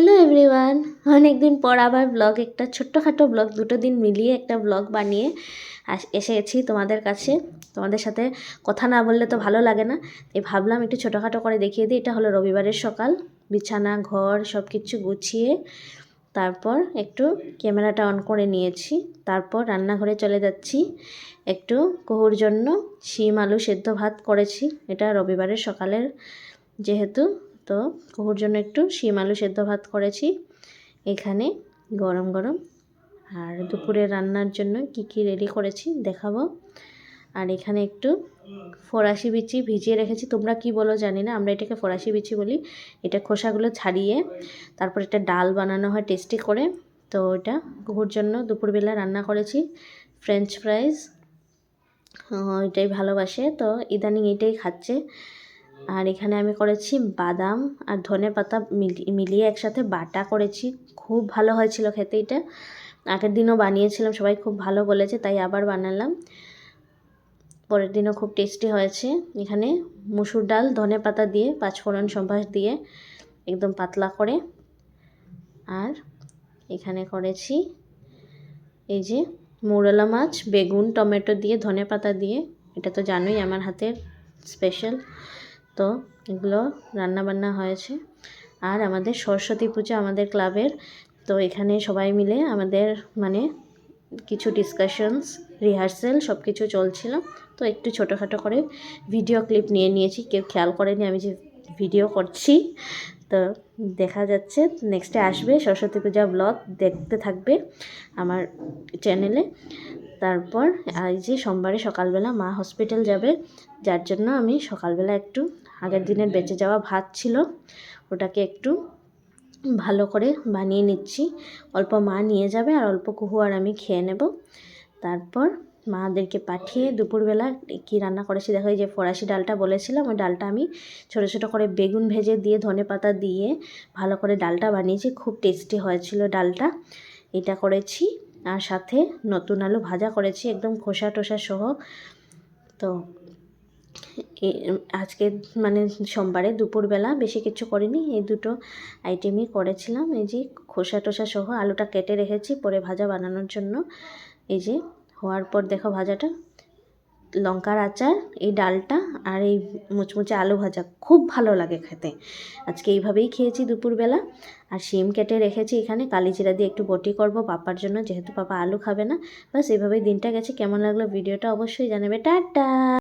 Hello everyone অনেকদিন পর আবার ব্লগ একটা ছোট্টখাটো ব্লগ দুটো দিন মিলিয়ে একটা ব্লগ বানিয়ে এসে গেছি তোমাদের কাছে। তোমাদের সাথে কথা না বললে তো ভালো লাগে না। এই ভাবলাম একটু ছোটোখাটো করে দেখিয়ে দিই। এটা হলো রবিবারের সকাল। বিছানা, ঘর সব কিছু গুছিয়ে তারপর একটু ক্যামেরাটা অন করে নিয়েছি। তারপর রান্নাঘরে চলে যাচ্ছি। একটু কুহুর জন্য শিম, আলু সেদ্ধ ভাত করেছি। এটা রবিবারের সকালের যেহেতু তো কুহুর জন্য একটু শিম আলু সেদ্ধ ভাত করেছি এখানে গরম গরম। আর দুপুরে রান্নার জন্য কি কি রেডি করেছি দেখাবো। আর এখানে একটু ফরাসি বিচি ভিজিয়ে রেখেছি। তোমরা কি বলো জানি না, আমরা এটাকে ফরাসি বিচি বলি। এটা খোসাগুলো ছাড়িয়ে তারপর এটা ডাল বানানো হয় টেস্টি করে। তো এটা কুকুর জন্য দুপুরবেলা রান্না করেছি ফ্রেঞ্চ ফ্রাইজ এটাই ভালোবাসে। তো ইদানিং এটাই খাচ্ছে। আর এখানে আমি করেছি বাদাম আর ধনে পাতা মিলিয়ে একসাথে বাটা করেছি। খুব ভালো হয়েছিল খেতে এটা। আগের দিনও বানিয়েছিলাম, সবাই খুব ভালো বলেছে, তাই আবার বানালাম। পরের দিনও খুব টেস্টি হয়েছে। এখানে মুসুর ডাল, ধনে পাতা দিয়ে, পাঁচফোড়ন সম্ভাস দিয়ে একদম পাতলা করে। আর এখানে করেছি এই যে মোরলা মাছ, বেগুন, টমেটো দিয়ে, ধনে পাতা দিয়ে। এটা তো জানোই আমার হাতের স্পেশাল তো এগুলো রান্না বান্না হয়েছে। আর আমাদের সরস্বতী পুজো আমাদের ক্লাবের। তো এখানে সবাই মিলে আমাদের মানে কিছু ডিসকাশনস রিহার্সেল সব কিছু চলছিল। তো একটু ছোটোখাটো করে ভিডিও ক্লিপ নিয়ে নিয়েছি। কেউ খেয়াল করেনি আমি যে ভিডিও করছি। তো দেখা যাচ্ছে নেক্সটে আসবে সরস্বতী পূজা ব্লগ দেখতে থাকবে আমার চ্যানেলে তারপর এই যে সোমবারে সকালবেলা মা হসপিটাল যাবে, যার জন্য আমি সকালবেলা একটু আগের দিনের বেঁচে যাওয়া ভাত ছিল, ওটাকে একটু ভালো করে বানিয়ে নিচ্ছি। অল্প মা নিয়ে যাবে আর অল্প কুহু আর আমি খেয়ে নেব। তারপর মাদেরকে পাঠিয়ে দুপুরবেলা কি রান্না করেছি, দেখো এই যে ফরাসি ডালটা বলেছিলাম, ওই ডালটা আমি ছোটো ছোটো করে বেগুন ভেজে দিয়ে ধনে পাতা দিয়ে ভালো করে ডালটা বানিয়েছি, খুব টেস্টি হয়েছিল ডালটা। এটা করেছি। আর সাথে নতুন আলু ভাজা করেছি, একদম খোসা টোসা সহ। তো আজকে মানে সোমবারে দুপুরবেলা বেশি কিছু করিনি, এই দুটো আইটেমই করেছিলাম। এই যে খোসা টোসা সহ আলুটা কেটে রেখেছি, পরে ভাজা বানানোর জন্য। এই যে, হওয়ার পর দেখো ভাজাটা। লঙ্কার আচার, এই ডালটা আর এই মুচমুচে আলু ভাজা। খুব ভালো লাগে খেতে। আজকে এইভাবেই খেয়েছি দুপুরবেলা। আর শিম কেটে রেখেছি এখানে। কালিজিরা দিয়ে একটু বটি করব পাপার জন্য, যেহেতু পাপা আলু খাবে না। বাস এইভাবেই দিনটা গেছে। কেমন লাগল ভিডিওটা অবশ্যই জানাবে। টাটা!